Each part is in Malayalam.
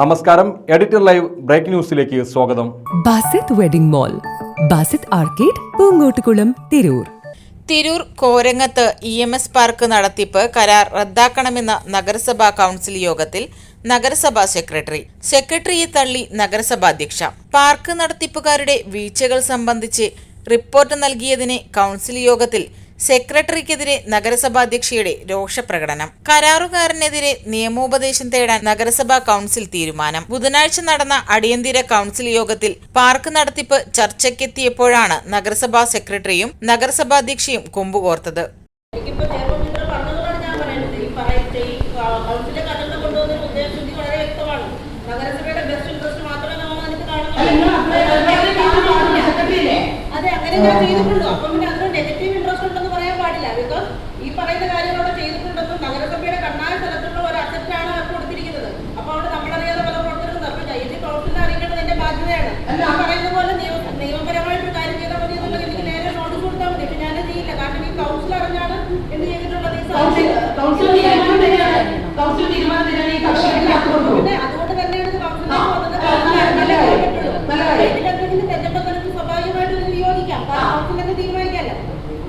നമസ്കാരം. എഡിറ്റർ ലൈവ് ബ്രേക്ക് ന്യൂസിലേക്ക് സ്വാഗതം. Basith wedding mall Basith arcade Poongottukulam Tirur. Tirur Korangath E M S park നടത്തിപ്പ് കരാർ റദ്ദാക്കണമെന്ന നഗരസഭാ കൗൺസിൽ യോഗത്തിൽ നഗരസഭാ സെക്രട്ടറി സെക്രട്ടറിയെ തള്ളി നഗരസഭാ അധ്യക്ഷ. പാർക്ക് നടത്തിപ്പുകാരുടെ വീഴ്ചകൾ സംബന്ധിച്ച് റിപ്പോർട്ട് നൽകിയതിനെ കൗൺസിൽ യോഗത്തിൽ സെക്രട്ടറിക്കെതിരെ നഗരസഭാധ്യക്ഷയുടെ രോഷപ്രകടനം. കരാറുകാരനെതിരെ നിയമോപദേശം തേടാൻ നഗരസഭാ കൌൺസിൽ തീരുമാനം. ബുധനാഴ്ച നടന്ന അടിയന്തര കൌൺസിൽ യോഗത്തിൽ പാർക്ക് നടത്തിപ്പ് ചർച്ചയ്ക്കെത്തിയപ്പോഴാണ് നഗരസഭാ സെക്രട്ടറിയും നഗരസഭാധ്യക്ഷയും കൊമ്പുകോർത്തത്. നഗരസഭയുടെ ബെസ്റ്റ് ഇൻട്രസ്റ്റ് മാത്രമേ നമ്മൾ അതിന് കാണുന്നുള്ളൂ. അതെ അങ്ങനെ ഞാൻ ചെയ്തിട്ടുള്ളൂ. അപ്പം പിന്നെ അതൊരു നെഗറ്റീവ് ഈ പറയുന്ന കാര്യങ്ങളോട് ചെയ്തിട്ടുണ്ടെന്നും നഗരസഭയുടെ കണ്ണായ സ്ഥലത്തുള്ള ഒരു അസറ്റാണ് അവർക്ക് കൊടുത്തിരിക്കുന്നത്. അപ്പൊ അവിടെ നമ്മളറിയാതെ പല പ്രവർത്തനങ്ങളും അപ്പൊ ഇത് പ്രവർത്തനം അറിയിക്കേണ്ടത് എന്റെ ബാധ്യതയാണ്. ഞാൻ പറയുന്ന പോലെ നിയമപരമായിട്ട് കാര്യം ചെയ്താൽ മതി എന്നുള്ളത് എനിക്ക് നേരെ നോട്ടീസ് കൊടുത്താൽ മതി. പക്ഷെ ഞാനത് ചെയ്യില്ല. കാരണം ഈ കൗൺസിൽ അറിഞ്ഞാണ് എന്ത് ചെയ്തിട്ടുള്ളത്? ഈ കൗൺസിൽ തീരുമാനം തരികയാണ് കൗൺസിൽ തീരുമാനം തരികയാണ് ഈ കർഷകർക്ക് കത്ത് കൊടുക്കും പിന്നെ അതുകൊണ്ട് തന്നെയാണ് ഇത് കൗൺസിലിലേക്ക് ആ, വന്നത്. നല്ല കാര്യം, നല്ല കാര്യം, നല്ല കാര്യം. ഇതിലെന്തെങ്കിലും തെറ്റുണ്ടെങ്കിൽ നമുക്ക് സ്വാഭാവികമായിട്ടും ഇത് വിയോജിക്കാം കാരണം കൗൺസിലിനെ തീരുമാനിക്കാമല്ലോ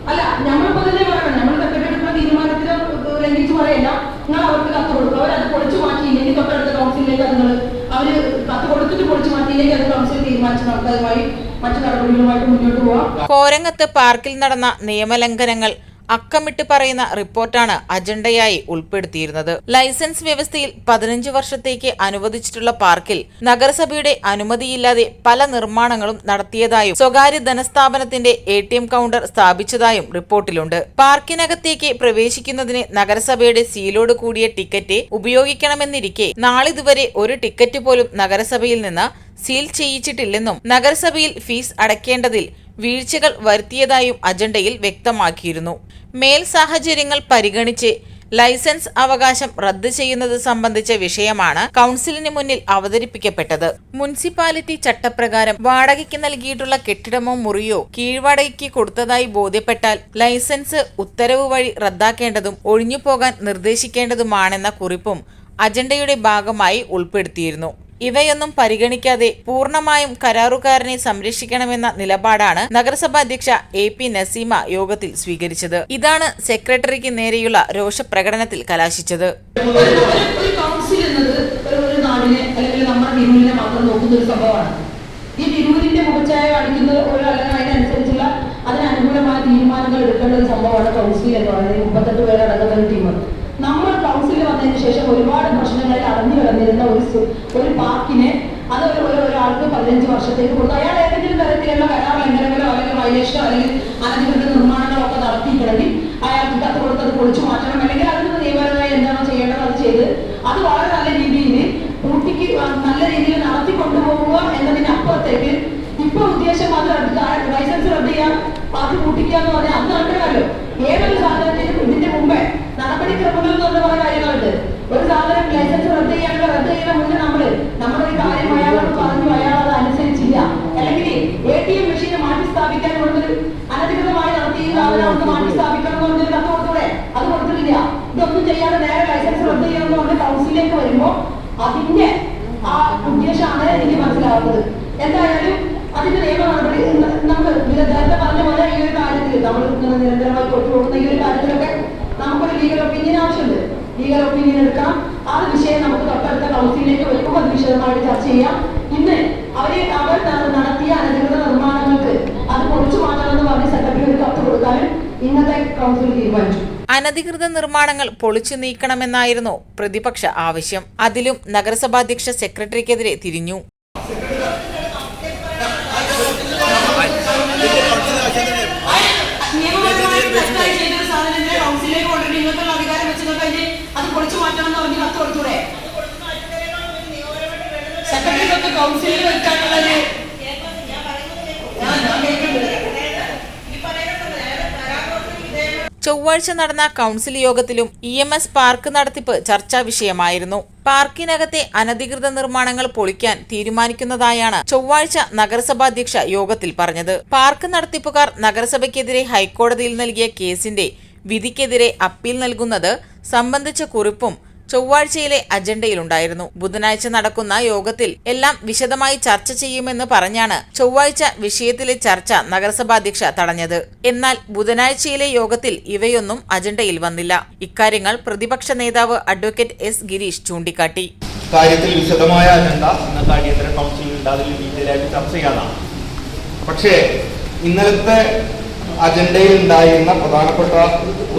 അല്ല നമ്മളിപ്പോ തന്നെ പറയണം നമ്മൾ സെക്രട്ടറി തീരുമാനത്തിന് ലംഘിച്ച് പറയില്ല നിങ്ങൾ അവർക്ക് കത്ത് കൊടുക്കും അവരത് പൊളിച്ചു മാറ്റിയില്ലെങ്കിൽ തൊട്ടടുത്ത കൗൺസിലിലേക്ക് അത് നിങ്ങൾ അവർ കത്ത് കൊടുത്തിട്ട് പൊളിച്ചു മാറ്റിയില്ലെങ്കിൽ അത് കൗൺസിൽ തീരുമാനിച്ച് നമുക്ക് അതുമായി മറ്റു നടപടികളുമായിട്ട് മുന്നോട്ട് പോവാം. കോരങ്ങത്ത് പാർക്കിൽ നടന്ന നിയമലംഘനങ്ങൾ അക്കമിട്ട് പറയുന്ന റിപ്പോർട്ടാണ് അജണ്ടയായി ഉൾപ്പെടുത്തിയിരുന്നത്. ലൈസൻസ് വ്യവസ്ഥയിൽ പതിനഞ്ച് വർഷത്തേക്ക് അനുവദിച്ചിട്ടുള്ള പാർക്കിൽ നഗരസഭയുടെ അനുമതിയില്ലാതെ പല നിർമ്മാണങ്ങളും നടത്തിയതായും സ്വകാര്യ ധനസ്ഥാപനത്തിന്റെ എ ടി എം കൗണ്ടർ സ്ഥാപിച്ചതായും റിപ്പോർട്ടിലുണ്ട്. പാർക്കിനകത്തേക്ക് പ്രവേശിക്കുന്നതിന് നഗരസഭയുടെ സീലോട് കൂടിയ ടിക്കറ്റ് ഉപയോഗിക്കണമെന്നിരിക്കെ നാളിതുവരെ ഒരു ടിക്കറ്റ് പോലും നഗരസഭയിൽ നിന്ന് സീൽ ചെയ്യിച്ചിട്ടില്ലെന്നും നഗരസഭയിൽ ഫീസ് അടയ്ക്കേണ്ടതിൽ വീഴ്ചകൾ വരുത്തിയതായും അജണ്ടയിൽ വ്യക്തമാക്കിയിരുന്നു. മേൽ സാഹചര്യങ്ങൾ പരിഗണിച്ച് ലൈസൻസ് അവകാശം റദ്ദ് ചെയ്യുന്നത് സംബന്ധിച്ച വിഷയമാണ് കൗൺസിലിന് മുന്നിൽ അവതരിപ്പിക്കപ്പെട്ടത്. മുനിസിപ്പാലിറ്റി ചട്ടപ്രകാരം വാടകയ്ക്ക് നൽകിയിട്ടുള്ള കെട്ടിടമോ മുറിയോ കീഴ്വാടകയ്ക്ക് കൊടുത്തതായി ബോധ്യപ്പെട്ടാൽ ലൈസൻസ് ഉത്തരവ് വഴി റദ്ദാക്കേണ്ടതും ഒഴിഞ്ഞുപോകാൻ നിർദ്ദേശിക്കേണ്ടതുമാണെന്ന കുറിപ്പും അജണ്ടയുടെ ഭാഗമായി ഉൾപ്പെടുത്തിയിരുന്നു. ഇവയൊന്നും പരിഗണിക്കാതെ പൂർണമായും കരാറുകാരനെ സംരക്ഷിക്കണമെന്ന നിലപാടാണ് നഗരസഭാ അധ്യക്ഷ എ പി നസീമ യോഗത്തിൽ സ്വീകരിച്ചത്. ഇതാണ് സെക്രട്ടറിക്ക് നേരെയുള്ള രോഷപ്രകടനത്തിൽ കലാശിച്ചത്. ഈ തിരൂരിന്റെ മുഖച്ഛായ കാണിക്കുന്ന ഒരു അല്ലെങ്കിൽ അതിനനുസരിച്ചുള്ള അതിനനുകൂലമായ തീരുമാനങ്ങൾ എടുക്കേണ്ട ഒരു സംഭവമാണ് കൗൺസിൽ എന്ന് പറയുന്നത്. മുപ്പത്തെട്ട് പേരടങ്ങുന്ന ഒരു ടീം. നമ്മൾ ശേഷം ഒരുപാട് പ്രശ്നങ്ങളിൽ അടഞ്ഞു കിടന്നിരുന്ന ഒരു ഒരു പാർക്കിനെ അത് ഒരു ഒരു ഒരാൾക്ക് പതിനഞ്ച് വർഷത്തേക്ക് കൊടുത്തു. അയാൾ ഏതെങ്കിലും തരത്തിലുള്ള കരാർ ലംഘനങ്ങളോ അല്ലെങ്കിൽ വൈലേഷനോ അല്ലെങ്കിൽ അനധികൃത നിർമ്മാണങ്ങളോ ഒക്കെ നടത്തിയിട്ടുണ്ടെങ്കിൽ അയാൾക്ക് കത്ത് കൊടുത്തത് പൊളിച്ചു മാറ്റണം. അല്ലെങ്കിൽ അതിന് നിയമപരമായി എന്താണോ ചെയ്യേണ്ടത്? അത് ചെയ്ത് അത് വളരെ നല്ല രീതിയിൽ ഊട്ടിക്ക് നല്ല രീതിയിൽ നടത്തി കൊണ്ടുപോകുക എന്നതിനപ്പുറത്തേക്ക് ഇപ്പൊ ഉദ്ദേശം അത് റദ്ദ് ആ ലൈസൻസ് റദ്ദ് ചെയ്യാം അത് കൂട്ടിക്കുക എന്ന് പറഞ്ഞാൽ അന്ന് നടക്കണമല്ലോ ഏതൊരു സാധനത്തിനും ഇതിന്റെ മുമ്പേ നടപടിക്രമങ്ങൾ എന്ന് പറഞ്ഞ കുറെ കാര്യങ്ങളുണ്ട് ഒരു സാധനം ലൈസൻസ് റദ്ദ് ചെയ്യാനുള്ള റദ്ദ് ചെയ്യുന്ന മുന്നേ നമ്മൾ നമ്മുടെ ഒരു കാര്യം അയാളോട് പറഞ്ഞു അയാൾ അത് അനുസരിച്ചില്ല അല്ലെങ്കിൽ എ ടി എം മെഷീൻ മാറ്റി സ്ഥാപിക്കാൻ കൊടുത്തൊരു അനധികൃതമായി നടത്തി ഈ സാധനം അവർക്ക് മാറ്റി സ്ഥാപിക്കണം എന്ന് പറഞ്ഞൊരു കത്ത് കൊടുത്തൂടെ അത് കൊടുത്തിട്ടില്ല ഇതൊന്നും ചെയ്യാതെ നേരെ ലൈസൻസ് റദ്ദ് ചെയ്യണമെന്ന് കൗൺസിലിലേക്ക് വരുമ്പോ അതിന്റെ ആ ഉദ്ദേശമാണ് എനിക്ക് മനസ്സിലാവുന്നത്. എന്തായാലും അതിന്റെ നിയമ നടപടി നമ്മൾ നേരത്തെ പറഞ്ഞ പോലെ ഈ ഒരു കാര്യത്തിൽ നമ്മൾ നിരന്തരമായി കൊണ്ടുപോകുന്ന ഈ ഒരു കാര്യത്തിലൊക്കെ നമുക്കൊരു ലീഗൽ ഒപ്പീനിയൻ ആവശ്യമുണ്ട്. ലീഗൽ ഒപ്പീനിയൻ എടുക്കാം ആ വിഷയം നമുക്ക് തൊട്ടടുത്ത കൗൺസിലിലേക്ക് വരുമ്പോൾ അത് വിശദമായിട്ട് ചർച്ച ചെയ്യാം. ഇന്ന് അവരെ അവർ നടത്തിയ അനധികൃത നിർമ്മാണങ്ങൾക്ക് അത് പൊളിച്ചു മാറ്റണമെന്ന് പറഞ്ഞ് സെക്രട്ടറി ഒരു കത്ത് കൊടുക്കാനും ഇന്നത്തെ കൗൺസിൽ തീരുമാനിച്ചു. അനധികൃത നിർമ്മാണങ്ങൾ പൊളിച്ചു നീക്കണമെന്നായിരുന്നു പ്രതിപക്ഷ ആവശ്യം. അതിലും നഗരസഭാധ്യക്ഷ സെക്രട്ടറിക്കെതിരെ തിരിഞ്ഞു. സെക്രട്ടറിക്കൊക്കെ കൗൺസിലിൽ വെക്കാനുള്ളത് ഞാൻ ഞാൻ കേൾക്കുന്നുണ്ട് ചൊവ്വാഴ്ച നടന്ന കൗൺസിൽ യോഗത്തിലും ഇ എം എസ് പാർക്ക് നടത്തിപ്പ് ചർച്ചാ വിഷയമായിരുന്നു. പാർക്കിനകത്തെ അനധികൃത നിർമ്മാണങ്ങൾ പൊളിക്കാൻ തീരുമാനിക്കുന്നതായാണ് ചൊവ്വാഴ്ച നഗരസഭാധ്യക്ഷ യോഗത്തിൽ പറഞ്ഞത്. പാർക്ക് നടത്തിപ്പുകാർ നഗരസഭയ്ക്കെതിരെ ഹൈക്കോടതിയിൽ നൽകിയ കേസിന്റെ വിധിക്കെതിരെ അപ്പീൽ നൽകുന്നത് സംബന്ധിച്ച കുറിപ്പും ചൊവ്വാഴ്ചയിലെ അജണ്ടയിലുണ്ടായിരുന്നു. ബുധനാഴ്ച നടക്കുന്ന യോഗത്തിൽ എല്ലാം വിശദമായി ചർച്ച ചെയ്യുമെന്ന് പറഞ്ഞാണ് ചൊവ്വാഴ്ച വിഷയത്തിലെ ചർച്ച നഗരസഭാധ്യക്ഷ തടഞ്ഞത്. എന്നാൽ ബുധനാഴ്ചയിലെ യോഗത്തിൽ ഇവയൊന്നും അജണ്ടയിൽ വന്നില്ല. ഇക്കാര്യങ്ങൾ പ്രതിപക്ഷ നേതാവ് അഡ്വക്കേറ്റ് എസ് ഗിരീഷ് ചൂണ്ടിക്കാട്ടി. കാര്യത്തിൽ വിശദമായ അജണ്ട ഇന്നത്തെ അടിയന്തര കൗൺസിലിൽ ചർച്ച ചെയ്യാനാണ്. പക്ഷേ ഇന്നലത്തെ അജണ്ടയിൽ ഉണ്ടായിരുന്ന പ്രധാനപ്പെട്ട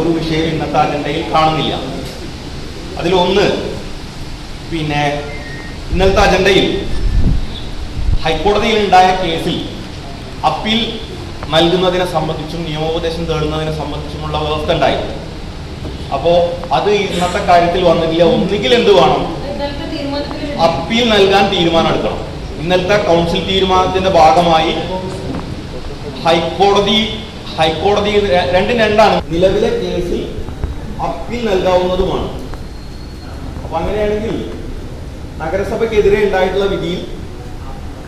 ഒരു വിഷയം ഇന്നത്തെ അജണ്ടയിൽ കാണുന്നില്ല. അതിലൊന്ന് പിന്നെ ഇന്നത്തെ അജണ്ടയിൽ ഹൈക്കോടതിയിൽ ഉണ്ടായ കേസിൽ അപ്പീൽ നൽകുന്നതിനെ സംബന്ധിച്ചും നിയമോപദേശം തേടുന്നതിനെ സംബന്ധിച്ചുമുള്ള വ്യവസ്ഥ ഉണ്ടായി. അപ്പോ അത് ഇന്നത്തെ കാര്യത്തിൽ വന്നിട്ടില്ല. ഒന്നുകിൽ എന്ത് വേണം? അപ്പീൽ നൽകാൻ തീരുമാനം എടുക്കണം. ഇന്നലത്തെ കൗൺസിൽ തീരുമാനത്തിന്റെ ഭാഗമായി ഹൈക്കോടതി ഹൈക്കോടതി രണ്ടും രണ്ടാണ്. നിലവിലെ കേസിൽ അപ്പീൽ നൽകാവുന്നതുമാണ്. അപ്പൊ അങ്ങനെയാണെങ്കിൽ നഗരസഭയ്ക്കെതിരെ ഉണ്ടായിട്ടുള്ള വിധിയിൽ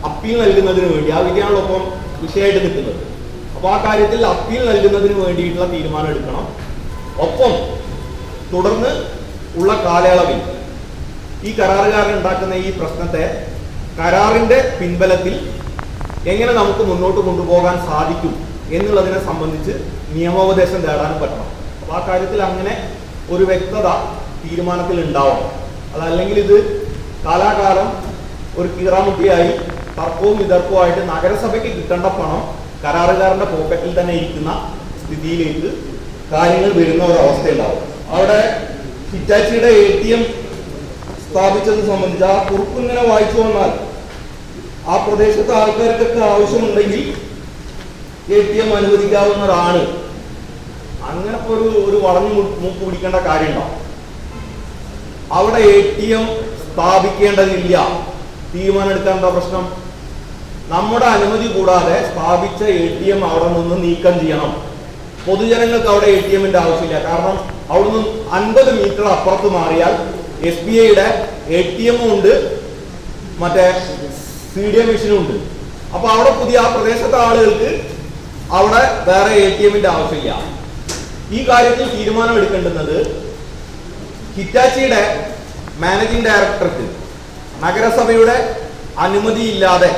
അപ്പീൽ നൽകുന്നതിന് വേണ്ടി ആ വിധിയാണല്ലോ ഒപ്പം വിഷയമായിട്ട് നിൽക്കുന്നത്. അപ്പൊ ആ കാര്യത്തിൽ അപ്പീൽ നൽകുന്നതിന് വേണ്ടിയിട്ടുള്ള തീരുമാനം എടുക്കണം. ഒപ്പം തുടർന്ന് ഉള്ള കാലയളവിൽ ഈ കരാറുകാരൻ ഉണ്ടാക്കുന്ന ഈ പ്രശ്നത്തെ കരാറിന്റെ പിൻബലത്തിൽ എങ്ങനെ നമുക്ക് മുന്നോട്ട് കൊണ്ടുപോകാൻ സാധിക്കും എന്നുള്ളതിനെ സംബന്ധിച്ച് നിയമോപദേശം തേടാനും പറ്റണം. അപ്പൊ ആ കാര്യത്തിൽ അങ്ങനെ ഒരു വ്യക്തത തീരുമാനത്തിൽ ഉണ്ടാവും അതല്ലെങ്കിൽ ഇത് കാലാകാലം ഒരു കീറാമുട്ടിയായി തർക്കവും വിതർക്കവുമായിട്ട് നഗരസഭയ്ക്ക് കിട്ടേണ്ട പണം കരാറുകാരന്റെ പോക്കറ്റിൽ തന്നെ ഇരിക്കുന്ന സ്ഥിതിയിലേക്ക് കാര്യങ്ങൾ വരുന്ന ഒരു അവസ്ഥയുണ്ടാവും. അവിടെ ഹിറ്റാച്ചിയുടെ എ ടി എം സ്ഥാപിച്ചത് സംബന്ധിച്ച് ആ കുറിപ്പ് ഇങ്ങനെ വായിച്ചു വന്നാൽ ആ പ്രദേശത്തെ ആൾക്കാർക്കൊക്കെ ആവശ്യമുണ്ടെങ്കിൽ എ ടി എം അനുവദിക്കാവുന്നതാണ്. അങ്ങനെ ഒരു ഒരു വളഞ്ഞു മൂക്ക് പിടിക്കേണ്ട കാര്യമുണ്ടോ അവിടെ എ ടി എം സ്ഥാപിക്കേണ്ടതില്ല. തീരുമാനം എടുക്കാൻ എന്താ പ്രശ്നം? നമ്മുടെ അനുമതി കൂടാതെ സ്ഥാപിച്ച എ ടി എം അവിടെ നിന്ന് നീക്കം ചെയ്യണം. പൊതുജനങ്ങൾക്ക് അവിടെ എ ടി എമ്മിന്റെ ആവശ്യമില്ല. കാരണം അവിടുന്ന് അൻപത് മീറ്റർ അപ്പുറത്ത് മാറിയാൽ എസ് ബി ഐയുടെ എ ടി എമ്മും ഉണ്ട് മറ്റേ സി ഡി എം മെഷീനും ഉണ്ട്. അപ്പൊ അവിടെ പുതിയ ആ പ്രദേശത്തെ ആളുകൾക്ക് അവിടെ വേറെ എ ടി എമ്മിന്റെ ആവശ്യമില്ല. ഈ കാര്യത്തിൽ തീരുമാനം എടുക്കേണ്ടുന്നത് ഹിറ്റാച്ചിയുടെ മാനേജിംഗ് ഡയറക്ടർക്ക് നഗരസഭയുടെ അനുമതിയില്ലാതെ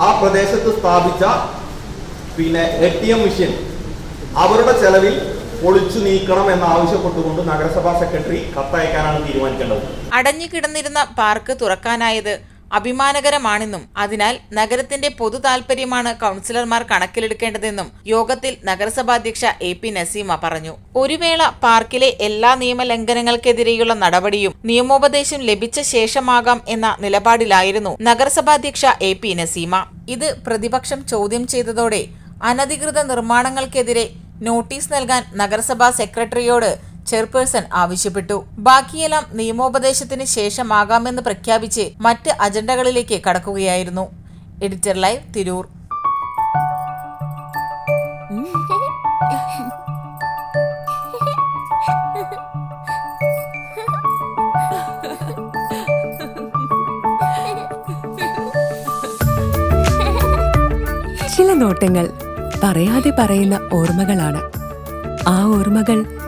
ആ പ്രദേശത്ത് സ്ഥാപിച്ച പിന്നെ എ ടി എം മിഷ്യൻ അവരുടെ ചെലവിൽ പൊളിച്ചു നീക്കണം എന്നാവശ്യപ്പെട്ടുകൊണ്ട് നഗരസഭാ സെക്രട്ടറി കത്തയക്കാനാണ് തീരുമാനിക്കേണ്ടത്. അടഞ്ഞു കിടന്നിരുന്ന പാർക്ക് തുറക്കാനായത് അഭിമാനകരമാണെന്നും അതിനാൽ നഗരത്തിന്റെ പൊതു താൽപര്യമാണ് കൗൺസിലർമാർ കണക്കിലെടുക്കേണ്ടതെന്നും യോഗത്തിൽ നഗരസഭാധ്യക്ഷ എ പി നസീമ പറഞ്ഞു. ഒരു വേള പാർക്കിലെ എല്ലാ നിയമലംഘനങ്ങൾക്കെതിരെയുള്ള നടപടിയും നിയമോപദേശം ലഭിച്ച ശേഷമാകാം എന്ന നിലപാടിലായിരുന്നു നഗരസഭാധ്യക്ഷ എ പി നസീമ. ഇത് പ്രതിപക്ഷം ചോദ്യം ചെയ്തതോടെ അനധികൃത നിർമ്മാണങ്ങൾക്കെതിരെ നോട്ടീസ് നൽകാൻ നഗരസഭാ സെക്രട്ടറിയോട് ചെയർപേഴ്സൺ ആവശ്യപ്പെട്ടു. ബാക്കിയെല്ലാം നിയമോപദേശത്തിന് ശേഷമാകാമെന്ന് പ്രഖ്യാപിച്ച് മറ്റ് അജണ്ടകളിലേക്ക് കടക്കുകയായിരുന്നു. Editor live Tirur. ചില നോട്ടങ്ങൾ പറയാതെ പറയുന്ന ഓർമ്മകളാണ്. ആ ഓർമ്മകൾ